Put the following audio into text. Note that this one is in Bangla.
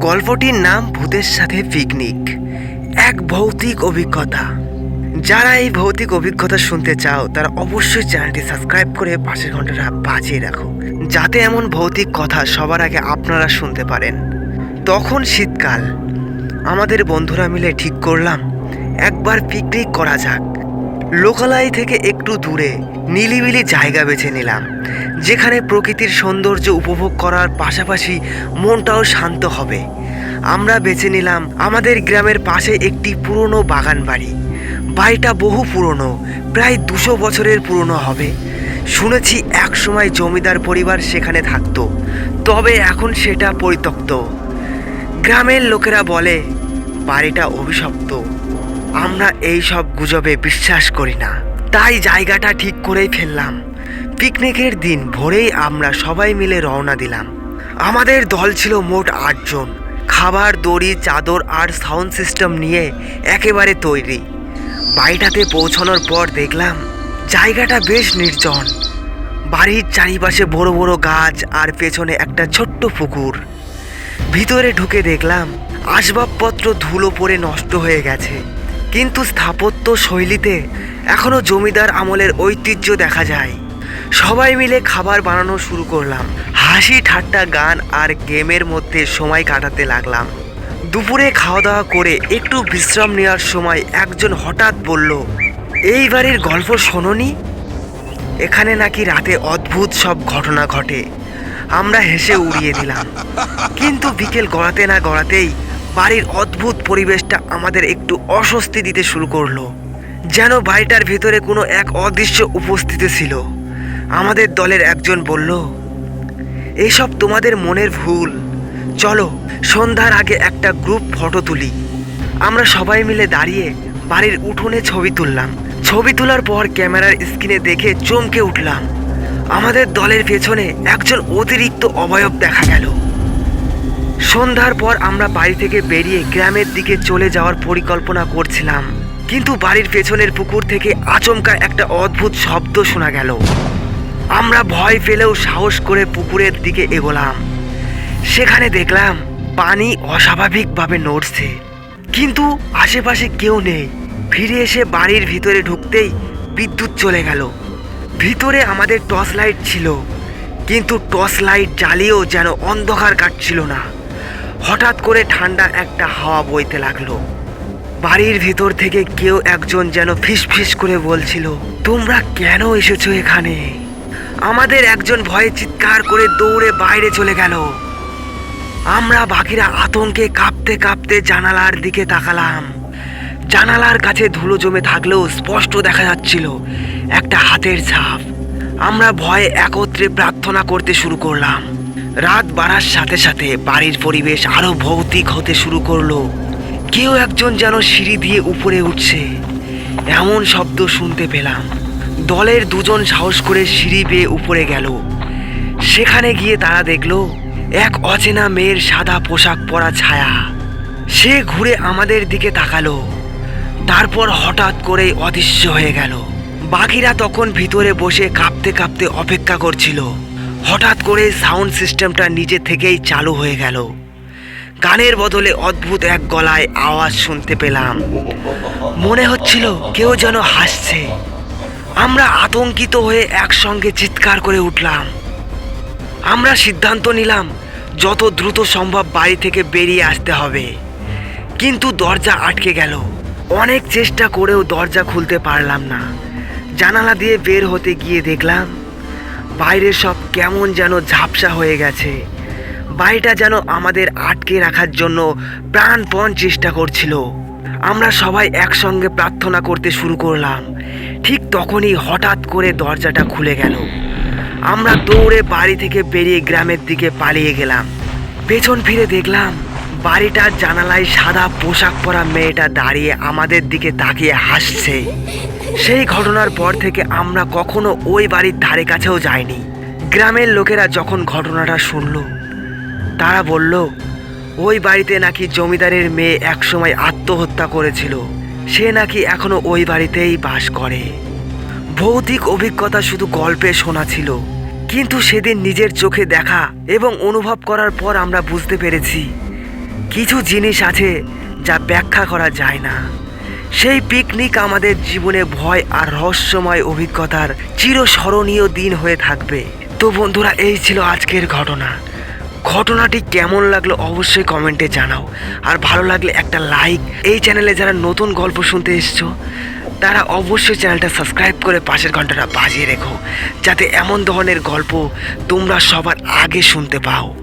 গল্পটির নাম ভূতের সাথে পিকনিক এক ভৌতিক অভিজ্ঞতা। যারা এই ভৌতিক অভিজ্ঞতা শুনতে চাও, তারা অবশ্যই চ্যানেলটি সাবস্ক্রাইব করে পাশের ঘন্টাটা বাজিয়ে রাখো। যাতে এমন ভৌতিক কথা সবার আগে আপনারা শুনতে পারেন। তখন শীতকাল। আমাদের বন্ধুরা মিলে ঠিক করলাম, একবার পিকনিক করা যাক। লোকালয় থেকে একটু দূরে, নিলিবিলি জায়গা বেছে নিলাম। যেখানে প্রকৃতির সৌন্দর্য উপভোগ করার পাশাপাশি মনটাও শান্ত হবে। আমরা বেছে নিলাম আমাদের গ্রামের পাশে একটি পুরনো বাগান বাড়ি বাড়িটা বহু পুরনো, প্রায় দুশো বছরের পুরনো হবে। শুনেছি এক সময় জমিদার পরিবার সেখানে থাকতো, তবে এখন সেটা পরিত্যক্ত। গ্রামের লোকেরা বলে, বাড়িটা অভিশপ্ত। আমরা এই সব গুজবে বিশ্বাস করি না। তাই জায়গাটা ঠিক করেই ফেললাম। পিকনিকের দিন ভোরেই আমরা সবাই মিলে রওনা দিলাম। আমাদের দল ছিল মোট আটজন খাবার, দড়ি, চাদর আর সাউন্ড সিস্টেম নিয়ে একেবারে তৈরি। বাড়িটাতে পৌঁছানোর পর দেখলাম জায়গাটা বেশ নির্জন। বাড়ির চারিপাশে বড় বড় গাছ আর পেছনে একটা ছোট্ট পুকুর। ভিতরে ঢুকে দেখলাম আসবাবপত্র ধুলো পড়ে নষ্ট হয়ে গেছে। কিন্তু স্থাপত্য শৈলীতে এখনও জমিদার আমলের ঐতিহ্য দেখা যায়। সবাই মিলে খাবার বানানো শুরু করলাম। হাসি, ঠাট্টা, গান আর গেমের মধ্যে সময় কাটাতে লাগলাম। দুপুরে খাওয়া দাওয়া করে একটু বিশ্রাম নেওয়ার সময় একজন হঠাৎ বলল, এই বাড়ির গল্প শোনোনি? এখানে নাকি রাতে অদ্ভুত সব ঘটনা ঘটে। আমরা হেসে উড়িয়ে দিলাম। কিন্তু বিকেল গড়াতে না গড়াতেই বাড়ির অদ্ভুত পরিবেশটা আমাদের একটু অস্বস্তি দিতে শুরু করল। যেন বাড়িটার ভেতরে কোনো এক অদৃশ্য উপস্থিতি ছিল। আমাদের দলের একজন বলল এইসব তোমাদের মনের ভুল। চলো, সন্ধ্যার আগে একটা গ্রুপ ফটো তুলি। আমরা সবাই মিলে দাঁড়িয়ে বাড়ির উঠোনে ছবি তুললাম। ছবি তোলার পর ক্যামেরার স্ক্রিনে দেখে চমকে উঠলাম। আমাদের দলের পেছনে একজন অতিরিক্ত অবয়ব দেখা গেল। সন্ধ্যার পর আমরা বাড়ি থেকে বেরিয়ে গ্রামের দিকে চলে যাওয়ার পরিকল্পনা করছিলাম। কিন্তু বাড়ির পেছনের পুকুর থেকে আচমকা একটা অদ্ভুত শব্দ শোনা গেল। আমরা ভয় পেলেও সাহস করে পুকুরের দিকে এগোলাম। সেখানে দেখলাম পানি অস্বাভাবিকভাবে নড়ছে। কিন্তু আশেপাশে কেউ নেই। ফিরে এসে বাড়ির ভিতরে ঢুকতেই বিদ্যুৎ চলে গেল। ভিতরে আমাদের টর্চ লাইট ছিল। কিন্তু টর্চ লাইট জ্বালিয়েও যেন অন্ধকার কাটছিল না। হঠাৎ করে ঠান্ডা একটা হাওয়া বইতে লাগল। বাড়ির ভিতর থেকে কেউ একজন যেন ফিস ফিস করে বলছিল, তোমরা কেন এসেছ এখানে? আমাদের একজন ভয়ে চিৎকার করে দৌড়ে বাইরে চলে গেল। আমরা বাকিরা আতঙ্কে কাঁপতে কাঁপতে জানালার দিকে তাকালাম। জানালার কাছে ধুলো জমে থাকলেও স্পষ্ট দেখা যাচ্ছিল একটা হাতের ছাপ। আমরা ভয়ে একত্রে প্রার্থনা করতে শুরু করলাম। রাত বাড়ার সাথে সাথে বাড়ির পরিবেশ আরও ভৌতিক হতে শুরু করল। কেউ একজন যেন সিঁড়ি দিয়ে উপরে উঠছে। এমন শব্দ শুনতে পেলাম। দলের দুজন সাহস করে সিঁড়ি বেয়ে উপরে গেল। সেখানে গিয়ে তারা দেখল, এক অচেনা মেয়ের সাদা পোশাক পরা ছায়া। সে ঘুরে আমাদের দিকে তাকালো। তারপর হঠাৎ করেই অদৃশ্য হয়ে গেল। বাকিরা তখন ভিতরে বসে কাঁপতে কাঁপতে অপেক্ষা করছিল। হঠাৎ করে সাউন্ড সিস্টেমটা নিজে থেকেই চালু হয়ে গেল। গানের বদলে অদ্ভুত এক গলায় আওয়াজ শুনতে পেলাম। মনে হচ্ছিল কেউ যেন হাসছে। আমরা আতঙ্কিত হয়ে একসঙ্গে চিৎকার করে উঠলাম। আমরা সিদ্ধান্ত নিলাম, যত দ্রুত সম্ভব বাড়ি থেকে বেরিয়ে আসতে হবে। কিন্তু দরজা আটকে গেল। অনেক চেষ্টা করেও দরজা খুলতে পারলাম না। জানালা দিয়ে বের হতে গিয়ে দেখলাম বাইরে সব কেমন যেন ঝাপসা হয়ে গেছে। বাড়িটা যেন আমাদের আটকে রাখার জন্য প্রাণপণ চেষ্টা করছিল। আমরা সবাই একসঙ্গে প্রার্থনা করতে শুরু করলাম। ঠিক তখনই হঠাৎ করে দরজাটা খুলে গেল। আমরা দৌড়ে বাড়ি থেকে বেরিয়ে গ্রামের দিকে পালিয়ে গেলাম। পেছন ফিরে দেখলাম বাড়িটার জানালায় সাদা পোশাক পরা মেয়েটা দাঁড়িয়ে আমাদের দিকে তাকিয়ে হাসছে। সেই ঘটনার পর থেকে আমরা কখনো ওই বাড়ির ধারে কাছেও যাইনি। গ্রামের লোকেরা যখন ঘটনাটা শুনলো, তারা বলল, ওই বাড়িতে নাকি জমিদারের মেয়ে একসময় আত্মহত্যা করেছিল। সে নাকি এখনও ওই বাড়িতেই বাস করে। ভৌতিক অভিজ্ঞতা শুধু গল্পে শোনা ছিল, কিন্তু সেদিন নিজের চোখে দেখা এবং অনুভব করার পর আমরা বুঝতে পেরেছি, কিছু জিনিস আছে যা ব্যাখ্যা করা যায় না। সেই পিকনিক আমাদের জীবনে ভয় আর রহস্যময় অভিজ্ঞতার চিরস্মরণীয় দিন হয়ে থাকবে। তো বন্ধুরা, এই ছিল আজকের ঘটনা। ঘটনাটি কেমন লাগল অবশ্যই কমেন্টে জানাও। আর ভালো লাগলে একটা লাইক। এই চ্যানেলে যারা নতুন গল্প শুনতে এসছো, তারা অবশ্যই চ্যানেলটা সাবস্ক্রাইব করে পাশের ঘন্টাটা বাজিয়ে রেখো। যাতে এমন ধরনের গল্প তোমরা সবার আগে শুনতে পাও।